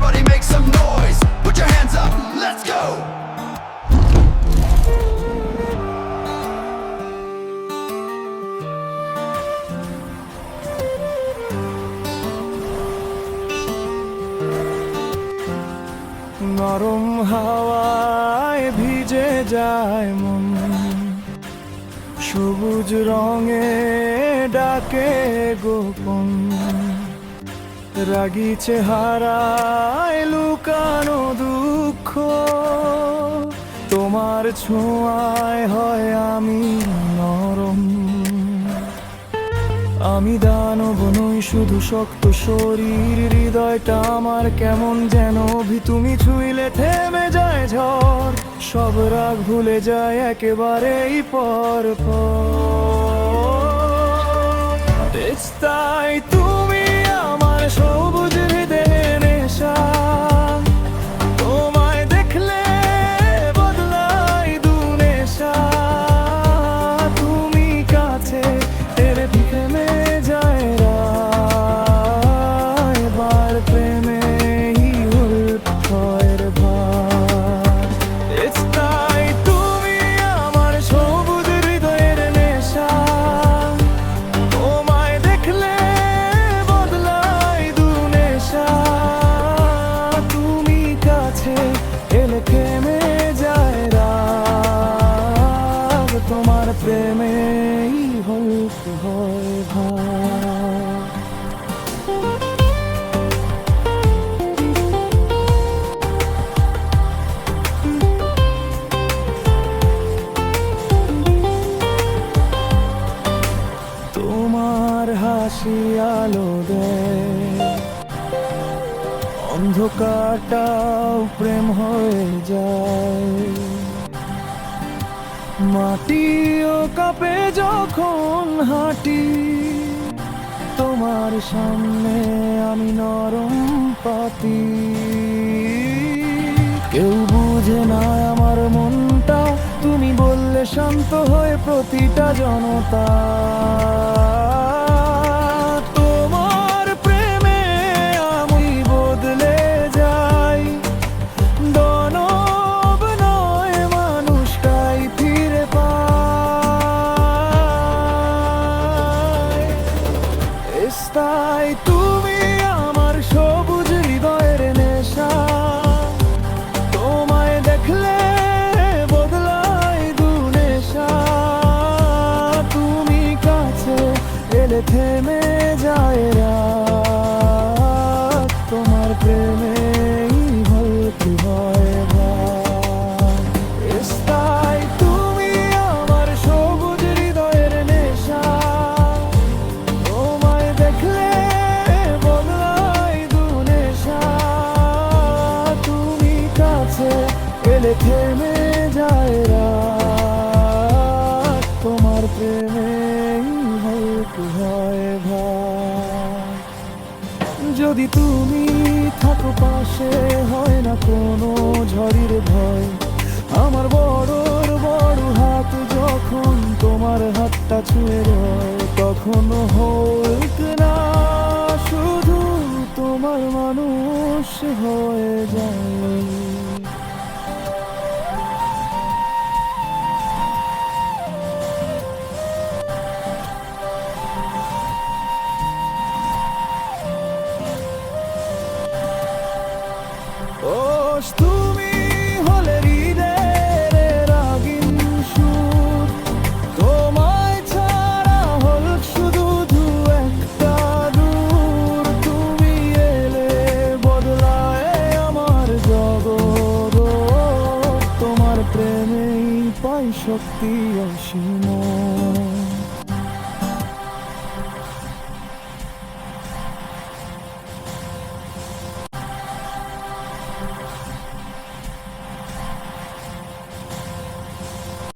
Everybody make some noise. Put your hands up. Let's go. নরম হাওয়ায় ভিজে যায় মন সবুজ রঙে ডাকে গোপন রাগি চেহারায় লুকানো দুঃখ। তোমার ছোঁয়ায় হয় আমি নরম। আমি দানব নই, শুধু শক্ত শরীর। হৃদয়টা আমার কেমন যেন ভি তুমি ছুঁইলে থেমে যায় ঝড়। সব রাগ ভুলে যায় একেবারেই পর তাই তুমি আমার সবুজ প্রেমেই হলক হয় তোমার হাসি আলো দেয়। অন্ধকারটাও প্রেম হয়ে যায়। মাটিও কাপে যখন হাঁটি, তোমার সামনে আমি নরম পাতি। কেউ বুঝে না আমার মনটা, তুমি বললে শান্ত হয়ে প্রতিটা জনতা। থেমে যায় রাত। তোমার প্রেমে ভর্তি হয় ভার। স্থায় তুমি আমার হৃদয়ের নেশা। নেশা। তুমি কাছে থেমে যায় তোমার প্রেমে ভার যদি তুমি থাকো পাশে, হয় না কোনো ঝড়ির ভয়। আমার বড়র বড় হাত যখন তোমার হাতটা ছুঁয়ে রয় তখন হোক না, শুধু তোমার মানুষ হয়ে যায়। তুমি হলে তোমায় শুধু একটা তুমি এলে বদলায় আমার তোমার প্রেমেই পাই শক্তি অসীম।